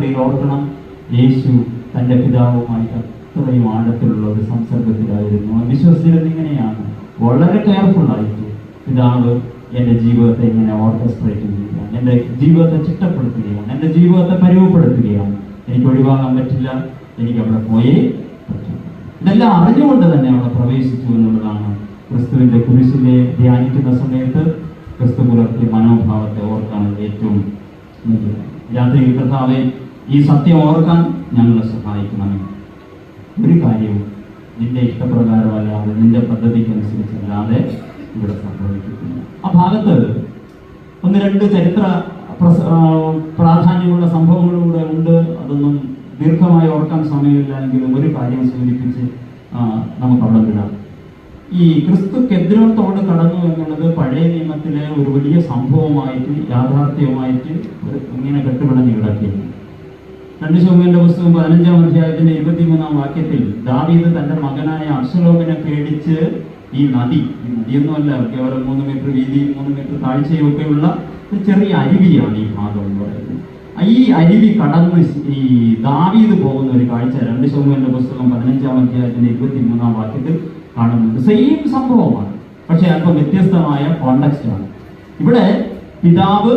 ഓർക്കണം യേശു തന്റെ പിതാവുമായിട്ട് അത്രയും ആഴത്തിലുള്ള ഒരു സംസർഗത്തിലായിരുന്നു വിശ്വസിച്ചിരുന്നത് ഇങ്ങനെയാണ്. വളരെ കെയർഫുൾ ആയിട്ട് പിതാവ് എന്റെ ജീവിതത്തെ ഇങ്ങനെ ഓർക്കസ്ട്രേറ്റ് ചെയ്യുകയാണ്. എന്റെ ജീവിതത്തെ ചിട്ടപ്പെടുത്തുകയാണ്. എന്റെ ജീവിതത്തെ പരിവപ്പെടുത്തുകയാണ് എനിക്ക് ഒഴിവാകാൻ പറ്റില്ല. എനിക്ക് അവിടെ പോയേ പറ്റും. ഇതെല്ലാം അറിഞ്ഞുകൊണ്ട് തന്നെ അവിടെ പ്രവേശിച്ചു എന്നുള്ളതാണ് ക്രിസ്തുവിന്റെ കുരിശിലെ ധ്യാനിക്കുന്ന സമയത്ത് ക്രിസ്തു പുലർത്തിയ മനോഭാവത്തെ ഓർക്കാനുള്ള ഏറ്റവും. രാത്രി കർത്താവെ ഈ സത്യം ഓർക്കാൻ ഞങ്ങളെ സഹായിക്കണമേ ഒരു കാര്യവും നിന്റെ ഇഷ്ടപ്രകാരമല്ലാതെ നിന്റെ പദ്ധതിക്കനുസരിച്ചല്ലാതെ ഇവിടെ സംഭവിക്കുന്നു ആ ഭാഗത്ത് ഒന്ന് രണ്ട് ചരിത്ര പ്രാധാന്യമുള്ള സംഭവങ്ങളും കൂടെ ഉണ്ട്. അതൊന്നും ദീർഘമായി ഓർക്കാൻ സമയമില്ല എങ്കിലും ഒരു കാര്യം സൂചിപ്പിച്ച് നമുക്ക് അവിടെ വിടാം. ഈ ക്രിസ്തു കെദ്രോത്തോട് കടന്നു എന്നുള്ളത് പഴയ നിയമത്തിലെ ഒരു വലിയ സംഭവമായിട്ട് യാഥാർത്ഥ്യമായിട്ട് ഇങ്ങനെ കെട്ടുപിടഞ്ഞ് കിടക്കുകയാണ്. രണ്ട് ശോഭന്റെ പുസ്തകം പതിനഞ്ചാം അധ്യായത്തിന്റെ ഇരുപത്തിമൂന്നാം വാക്യത്തിൽ ദാവീദ് തന്റെ മകനായ അബ്സലോമിനെ പേടിച്ച് ഈ നദി ഈ നദിയൊന്നുമല്ല കേവലം മൂന്ന് മീറ്റർ വീതി മൂന്ന് മീറ്റർ താഴ്ചയും ഒക്കെയുള്ള ഒരു ചെറിയ അരുവിയാണ് ഈ ഭാഗം എന്ന് പറയുന്നത്. ഈ അരുവി കടന്ന് ഈ ദാവീദ് പോകുന്ന ഒരു കാഴ്ച രണ്ട് ശോഭന്റെ പുസ്തകം പതിനഞ്ചാം അധ്യായത്തിന്റെ ഇരുപത്തിമൂന്നാം വാക്യത്തിൽ കാണുന്നുണ്ട്. സെയിം സംഭവമാണ് പക്ഷെ അല്പം വ്യത്യസ്തമായ കോണ്ടക്സ്റ്റ് ആണ്. ഇവിടെ പിതാവ്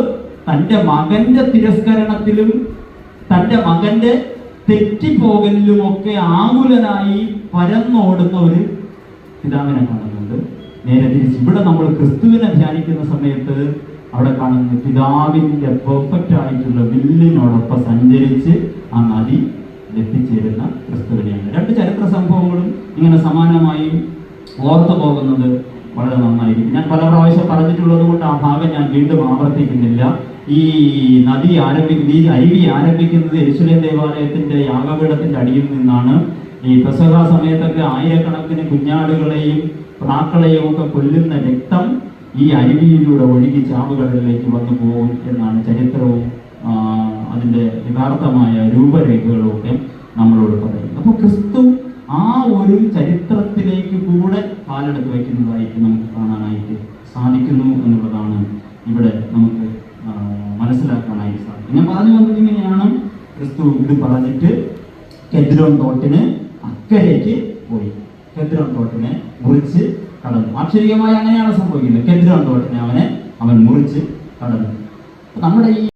തന്റെ മകന്റെ തിരസ്കരണത്തിലും തന്റെ മകന്റെ തെറ്റിപ്പോകലിലുമൊക്കെ ആകുലനായി പരന്നോടുന്ന ഒരു പിതാവിനെ കാണുന്നുണ്ട്. നേരെ തിരിച്ച് ഇവിടെ നമ്മൾ ക്രിസ്തുവിനെ ധ്യാനിക്കുന്ന സമയത്ത് അവിടെ കാണുന്ന പിതാവിന്റെ പെർഫെക്റ്റ് ആയിട്ടുള്ള വില്ലിനോടൊപ്പം സഞ്ചരിച്ച് ആ നദി എത്തിച്ചേരുന്ന ക്രിസ്തുവിനെയാണ്. രണ്ട് ചരിത്ര സംഭവങ്ങളും ഇങ്ങനെ സമാനമായി ഓർത്തു പോകുന്നത് വളരെ നന്നായിരിക്കും. ഞാൻ പല പ്രാവശ്യം പറഞ്ഞിട്ടുള്ളത് കൊണ്ട് ആ ഭാഗം ഞാൻ വീണ്ടും ആവർത്തിക്കുന്നില്ല. ഈ നദി ആരംഭിക്കുന്ന ഈ അരുവി ആരംഭിക്കുന്നത് യെരുശലേം ദേവാലയത്തിന്റെ യാഗപീഠത്തിന്റെ അടിയിൽ നിന്നാണ്. ഈ പ്രസവ സമയത്തൊക്കെ ആയിരക്കണക്കിന് കുഞ്ഞാടുകളെയും പ്രാക്കളെയും ഒക്കെ കൊല്ലുന്ന രക്തം ഈ അരുവിയിലൂടെ ഒഴുകി ചാവുകളിലേക്ക് വന്നു പോകും എന്നാണ് ചരിത്രവും അതിന്റെ യഥാർത്ഥമായ രൂപരേഖകളും ഒക്കെ നമ്മളോട് പറയുന്നത്. അപ്പോൾ ക്രിസ്തു ആ ഒരു ചരിത്രത്തിലേക്ക് കൂടെ കാലെടുത്ത് വയ്ക്കുന്നതായിട്ട് നമുക്ക് കാണാനായിട്ട് സാധിക്കുന്നു എന്നുള്ളതാണ് ഇവിടെ നമുക്ക് മനസ്സിലാക്കാനായിട്ട് സാധിക്കും. ഞാൻ പറഞ്ഞു വന്നത് ഇങ്ങനെയാണ്. ക്രിസ്തു ഇത് പറഞ്ഞിട്ട് കെദ്രോൻ തോട്ടിന് അക്കരയ്ക്ക് പോയി. കെദ്രോൻ തോട്ടിനെ മുറിച്ച് കടന്നു. ആക്ഷരികമായി അങ്ങനെയാണ് സംഭവിക്കുന്നത്. കെദ്രോൻ തോട്ടിനെ അവനെ അവൻ മുറിച്ച് കടന്നു. നമ്മുടെ ഈ